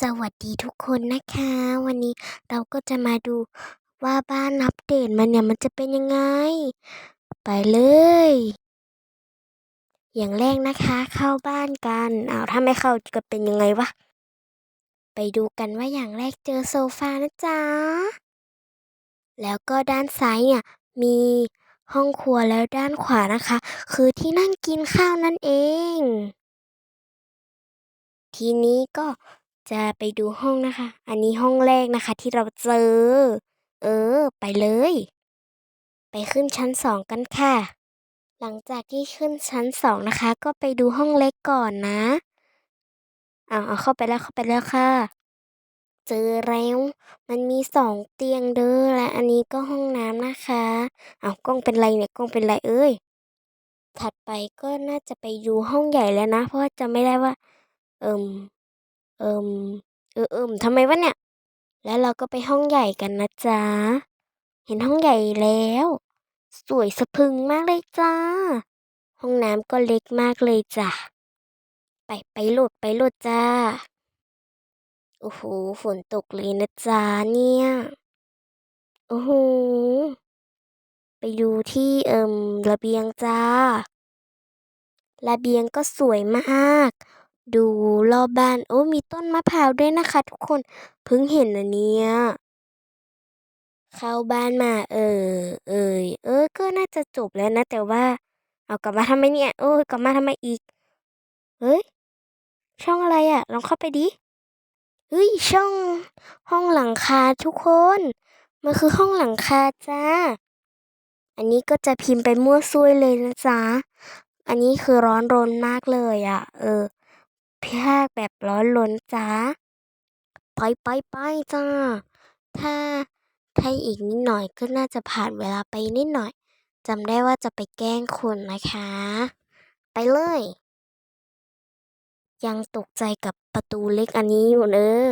สวัสดีทุกคนนะคะ วันนี้เราก็จะมาดูว่าบ้านอัปเดตมันเนี่ยมันจะเป็นยังไง ไปเลย อย่างแรกนะคะ เข้าบ้านกันอ้าวถ้าไม่เข้าจะเป็นยังไงวะไปดูกันว่าอย่างแรกเจอโซฟานะจ๊ะแล้วก็ด้านซ้ายเนี่ยมีห้องครัวแล้วด้านขวานะคะ คือที่นั่งกินข้าวนั่นเอง ทีนี้ก็ จะไปดูห้องนะคะ อันนี้ห้องแรกนะคะ ที่เราเจอ เออ ไปเลย ไปขึ้นชั้นสองกันค่ะ หลังจากที่ขึ้นชั้นสองนะคะ ก็ไปดูห้องเล็กก่อนนะเอาเอาเข้าไปแล้วเข้าไปแล้วค่ะ เจอแล้ว มันมีสองเตียงเด้อและอันนี้ก็ห้องน้ำนะคะ เอากล้องเป็นไรเนี่ยกล้องเป็นไรเอ้ย ถัดไปก็น่าจะไปดูห้องใหญ่แล้วนะ เพราะว่าจำไม่ได้ว่า เอิม เอิมเออเอิมทำไมวะเนี่ย แล้วเราก็ไปห้องใหญ่กันนะจ๊ะ เห็นห้องใหญ่แล้ว สวยสะพึงมากเลยจ้า ห้องน้ำก็เล็กมากเลยจ้ะ ไปไปโหลดไปโหลดจ้า โอ้โหฝนตกเลยนะจ๊ะเนี่ย โอ้โห ไปดูที่เอิมระเบียงจ้า ระเบียงก็สวยมาก ดูรอบบ้าน โอ้มีต้นมะพร้าวด้วยนะคะทุกคนเพิ่งเห็นนเนี่ยเข้าบ้านมาเออ เอยเออ ก็น่าจะจบแล้วนะ แต่ว่า เอากลับมาทำไมเนี่ยโอ้ยกลับมาทำไมอีก เฮ้ย ช่องอะไรอะลองเข้าไปดิเฮ้ยช่อง ห้องหลังคาทุกคนมันคือห้องหลังคาจ้า อันนี้ก็จะพิมพ์ไปมั่วซั่วเลยนะจ๊ะอันนี้คือร้อนรนมากเลยอะ เออ พากแบบร้อนรนจ้าไปไปไปจ้า ถ้าถ้าอีกนิดหน่อยก็น่าจะผ่านเวลาไปนิดหน่อยจำได้ว่าจะไปแกล้งคนนะคะ ไปเลย ยังตกใจกับประตูเล็กอันนี้อยู่เนอะ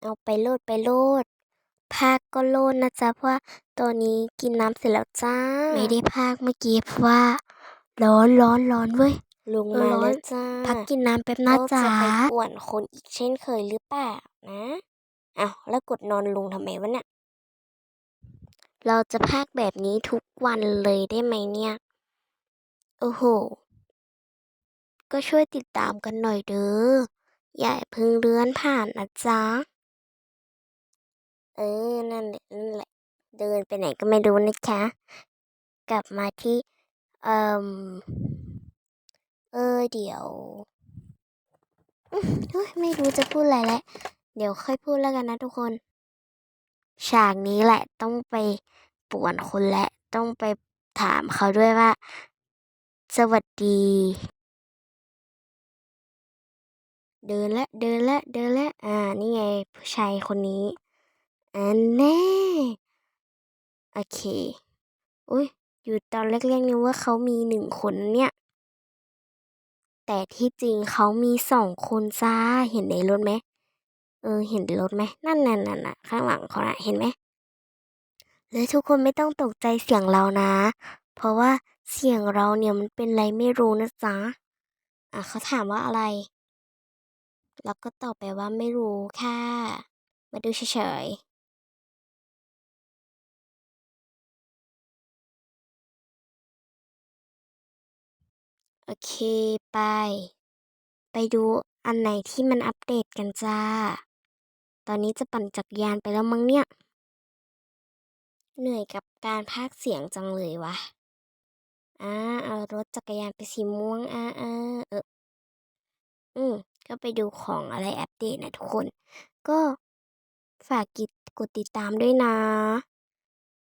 เอาไปโลดไปโลดภาคก็โลดนะจ๊ะเพราะว่าตอนนี้กินน้ำเสร็จแล้วจ้า ไม่ได้ภาคเมื่อกี้เพราะว่า ร้อนร้อนร้อนเว้ย ลงมาแล้วจ้าพักกินน้ำแป๊บนะจ๊ะจะไปป่วนคนอีกเช่นเคยหรือเปล่านะอ้าวแล้วกดนอนลงทำไมวะเนี่ยเราจะพากแบบนี้ทุกวันเลยได้ไหมเนี่ย โอ้โห ก็ช่วยติดตามกันหน่อยเด้อ อย่าเพิ่งเลื่อนผ่านนะจ๊ะ เออ นั่นแหละ นั่นแหละ เดินไปไหนก็ไม่รู้นะคะ กลับมาที่ เอ่ม เออเดี๋ยวไม่รู้จะพูดอะไรแล้วเดี๋ยวค่อยพูดแล้วกันนะทุกคน ฉากนี้แหละต้องไปป่วนคนและต้องไปถามเขาด้วยว่า สวัสดี เดินละเดินละเดินละอ่า นี่ไง ผู้ชายคนนี้อันแน่โอเค อุ้ยอยู่ตอนแรกๆนึกว่าเขามีหนึ่งคนเนี่ย แต่ที่จริงเขามีสองคนจ้าเห็นในรถไหมเออ เห็นรถไหมนั่นนั่นนั่นน่ะข้างหลังเขาน่ะเห็นไหมและทุกคนไม่ต้องตกใจเสียงเรานะ เพราะว่าเสียงเราเนี่ยมันเป็นอะไรไม่รู้นะจ๊ะอะเขาถามว่าอะไรแล้วก็ตอบไปว่าไม่รู้ค่ะ มาดูเฉย โอเคไป ไปดูอันไหนที่มันอัปเดตกันจ้า ตอนนี้จะปั่นจักรยานไปแล้วมั้งเนี่ย เหนื่อยกับการพากเสียงจังเลยวะอ่าเอารถจักรยานไปสีม่วงอ่าอ่าเอออืมก็ไปดูของอะไรอัปเดตนะทุกคน ก็ฝากกดกดติดตามด้วยนะ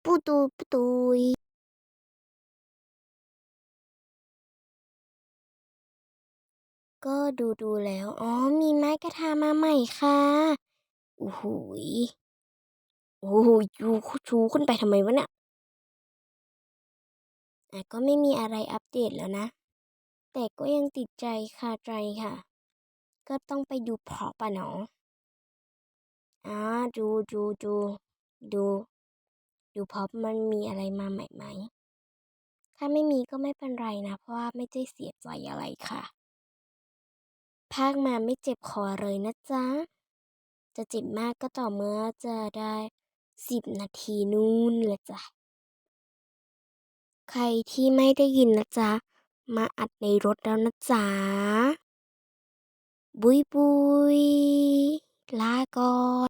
ปูตูปูตุย ก็ดูดูแล้ว อ๋อ มีไม้กระทามาใหม่ค่ะโอ้โหยโอ้โหยูชูขึ้นไปทำไมวะเนี่ยอะก็ไม่มีอะไรอัปเดตแล้วนะ แต่ก็ยังติดใจคาใจค่ะ ก็ต้องไปดูพร็อพอะเนาะอ่าดูดูดูดู ดูพร็อมันมีอะไรมาใหม่ไหม ถ้าไม่มีก็ไม่เป็นไรนะ เพราะว่าไม่ได้เสียใจอะไรค่ะ พากมาไม่เจ็บคอเลยนะจ๊ะ จะเจ็บมากก็ต่อเมื่อจะได้สิบนาทีนู่นเละจ้ะ ใครที่ไม่ได้ยินนะจ๊ะ มาอัดในรถแล้วนะจ๊ะ บุยบุยลาก่อน